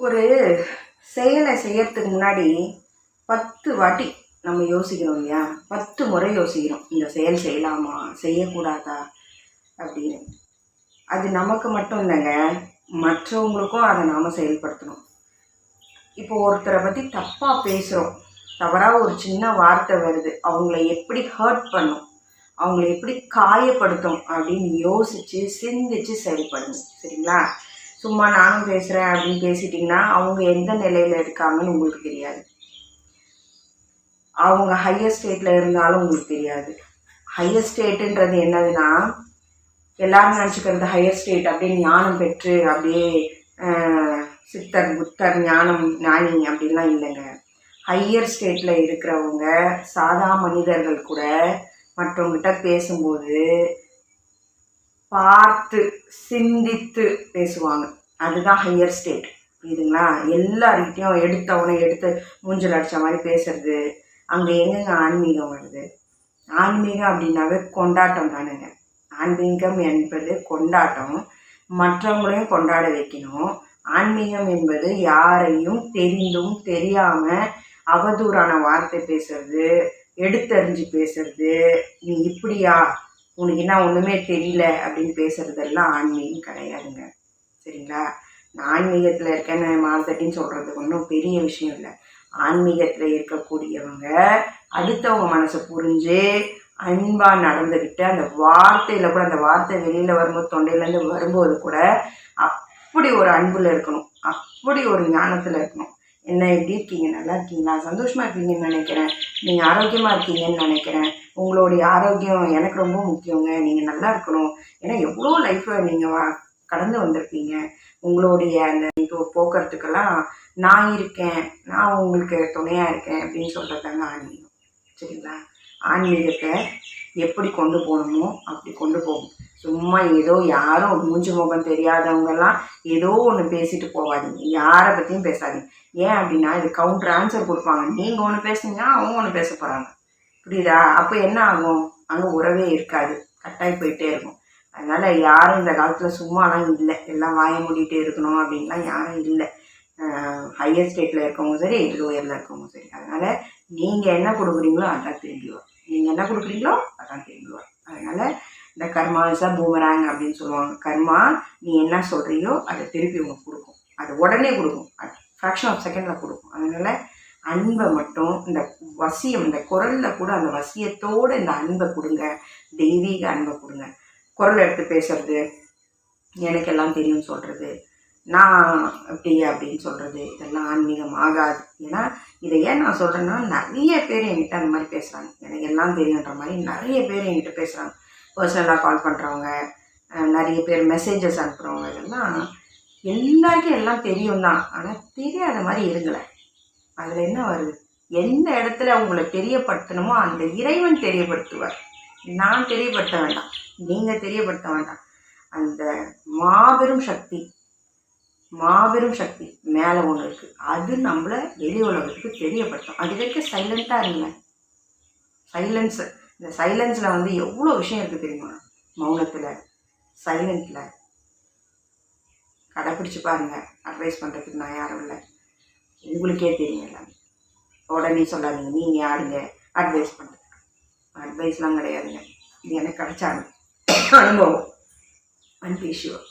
ஒரு செயலை செய்யறதுக்கு முன்னாடி பத்து வாட்டி நம்ம யோசிக்கிறோம் இல்லையா? பத்து முறை யோசிக்கிறோம். இந்த செயல் செய்யலாமா? செய்யக்கூடாதா? அப்படின்னு. அது நமக்கு மட்டும் இல்லைங்க. மற்றவங்களுக்கும் அதை நாம் செயல்படுத்தணும். இப்போ ஒருத்தரை பற்றி தப்பாக பேசுகிறோம் தவறாக ஒரு சின்ன வார்த்தை வருது. அவங்கள எப்படி ஹர்ட் பண்ணும்? அவங்கள எப்படி காயப்படுத்தும்? அப்படின்னு யோசித்து சிந்திச்சு செயல்படணும் சரிங்களா? சும்மா நானும் பேசுகிறேன் அப்படின்னு பேசிட்டிங்கன்னா அவங்க எந்த நிலையில் இருக்காங்கன்னு உங்களுக்கு தெரியாது. அவங்க ஹையர் ஸ்டேட்டில் இருந்தாலும் உங்களுக்கு தெரியாது. ஹையர் ஸ்டேட்டுன்றது என்னதுன்னா எல்லாரும் நினச்சிக்கிறது ஹையர் ஸ்டேட் அப்படியே ஞானம் பெற்று அப்படியே சித்தர் புத்தர் ஞானம் ஞானி அப்படின்லாம் இல்லைங்க. ஹையர் ஸ்டேட்டில் இருக்கிறவங்க சாதா மனிதர்கள் கூட மற்றவங்ககிட்ட பேசும்போது பார்த்து சிந்தித்து பேசுவாங்க. அதுதான் ஹையர் ஸ்டேட் புரியுதுங்களா? எல்லார்கிட்டையும் எடுத்தவனை எடுத்து மூஞ்சல் அடித்த மாதிரி பேசுறது. அங்கே எங்கெங்க ஆன்மீகம் வருது? ஆன்மீகம் அப்படின்னாவே கொண்டாட்டம் தானுங்க. ஆன்மீகம் என்பது கொண்டாட்டம். மற்றவங்களையும் கொண்டாட வைக்கணும். ஆன்மீகம் என்பது யாரையும் தெரிந்தும் தெரியாம அவதூறான வார்த்தை பேசுறது எடுத்தறிஞ்சு பேசுறது. நீ இப்படியா? உனக்கு என்ன ஒன்றுமே தெரியல அப்படின்னு பேசுறதெல்லாம் ஆன்மீகம் கிடையாதுங்க. சரிங்களா? நான் ஆன்மீகத்தில் இருக்கேன்னு மாத்தட்டின்னு சொல்கிறதுக்கு ஒன்றும் பெரிய விஷயம் இல்லை. ஆன்மீகத்தில் இருக்கக்கூடியவங்க அடுத்தவங்க மனசை புரிஞ்சு அன்பாக நடந்துக்கிட்டு அந்த வார்த்தையில் கூட அந்த வார்த்தை வெளியில் வரும்போது தொண்டையிலேருந்து வரும்போது கூட அப்படி ஒரு அன்பில் இருக்கணும். அப்படி ஒரு ஞானத்தில் இருக்கணும். என்ன எப்படி இருக்கீங்க? நல்லா இருக்கீங்களா? சந்தோஷமாக இருக்கீங்கன்னு நினைக்கிறேன். நீங்கள் ஆரோக்கியமாக இருக்கீங்கன்னு நினைக்கிறேன். உங்களுடைய ஆரோக்கியம் எனக்கு ரொம்ப முக்கியங்க. நீங்கள் நல்லா இருக்கணும். ஏன்னா எவ்வளோ லைஃப்பை நீங்கள் கடந்து வந்திருப்பீங்க. உங்களுடைய அந்த இது போக்குறதுக்கெல்லாம் நான் இருக்கேன். நான் உங்களுக்கு துணையாக இருக்கேன் அப்படின்னு சொல்கிறதாங்க ஆன்மீகம். சரிங்களா? ஆன்மீகத்தை எப்படி கொண்டு போகணுமோ அப்படி கொண்டு போகும். சும்மா ஏதோ யாரும் மூஞ்சி முகம் தெரியாதவங்கெல்லாம் ஏதோ ஒன்று பேசிட்டு போகாதீங்க யாரை பற்றியும் பேசாதீங்க. ஏன் அப்படின்னா இது கவுண்டர் ஆன்சர் கொடுப்பாங்க. நீங்கள் ஒன்று பேசுனீங்கன்னா அவங்க ஒன்று பேச போகிறாங்க புரியுதா? அப்போ என்ன ஆகும்? அங்கே உறவே இருக்காது. கட்டாயி போயிட்டே இருக்கும். அதனால் யாரும் இந்த காலத்தில் சும்மாலாம் இல்லை. எல்லாம் வாய மூடிட்டே இருக்கணும் அப்படின்லாம் யாரும் இல்லை. ஹையர் ஸ்டேட்டில் இருக்கவங்க சரி லோயரில் இருக்கவங்க சரி. அதனால் நீங்கள் என்ன கொடுக்குறீங்களோ அதான் திரும்பி வரும் நீங்கள் என்ன கொடுக்குறீங்களோ அதான் திரும்பி வரும் அதனால் இந்த கர்மா இஸ் பூமராங் அப்படின்னு சொல்லுவாங்க. கர்மா நீ என்ன சொல்கிறியோ அதை திருப்பி உங்களுக்கு கொடுக்கும். அது உடனே கொடுக்கும். அது ஃப்ராக்ஷன் ஆஃப் செகண்டில் கொடுக்கும். அதனால் அன்பை மட்டும் இந்த வசியம் இந்த குரலில் கூட அந்த வசியத்தோடு இந்த அன்பை கொடுங்க. தெய்வீக அன்பை கொடுங்க. குரல் எடுத்து பேசுறது எனக்கு எல்லாம் தெரியும் சொல்கிறது நான் அப்படி அப்படின்னு சொல்கிறது இதெல்லாம் ஆன்மீகம் ஆகாது. ஏன்னா இதை ஏன் நான் சொல்கிறேன்னா நிறைய பேர் என்கிட்ட அந்த மாதிரி பேசுகிறாங்க எனக்கு எல்லாம் தெரியுன்ற மாதிரி நிறைய பேர் என்கிட்ட பேசுகிறாங்க பர்சனலாக கால் பண்ணுறவங்க நிறைய பேர் மெசேஜஸ் அனுப்புகிறவங்க இதெல்லாம் எல்லாருக்கும் எல்லாம் தெரியும் தான். ஆனால் தெரியாத மாதிரி இருங்களேன் அதில் என்ன வருது? எந்த இடத்துல உங்களை தெரியப்படுத்தணுமோ அந்த இறைவன் தெரியப்படுத்துவார். நான் தெரியப்படுத்த வேண்டாம். நீங்கள் தெரியப்படுத்த வேண்டாம். அந்த மாபெரும் சக்தி மாபெரும் சக்தி மேலே ஒன்று இருக்குது அது நம்மளை வெளி உலகத்துக்கு தெரியப்படுத்தும். அது வரைக்கும் சைலண்ட்டாக இருங்க. சைலன்ஸு இந்த சைலன்ஸில் வந்து எவ்வளோ விஷயம் இருக்குது தெரியுமா? மௌனத்தில் சைலண்ட்டில் கடைப்பிடிச்சு பாருங்க. அட்வைஸ் பண்ணுறதுக்கு நான் யாரும் இல்லை. உங்களுக்கே தெரியும் எல்லாமே. உடனே சொல்லாதீங்க. நீங்கள் யாருங்க? அட்வைஸ் பண்ணுறதுக்கு அட்வைஸ்லாம் கிடையாதுங்க. இது எனக்கு கிடைச்சாங்க அனுபவம். அன்பேஷுவம்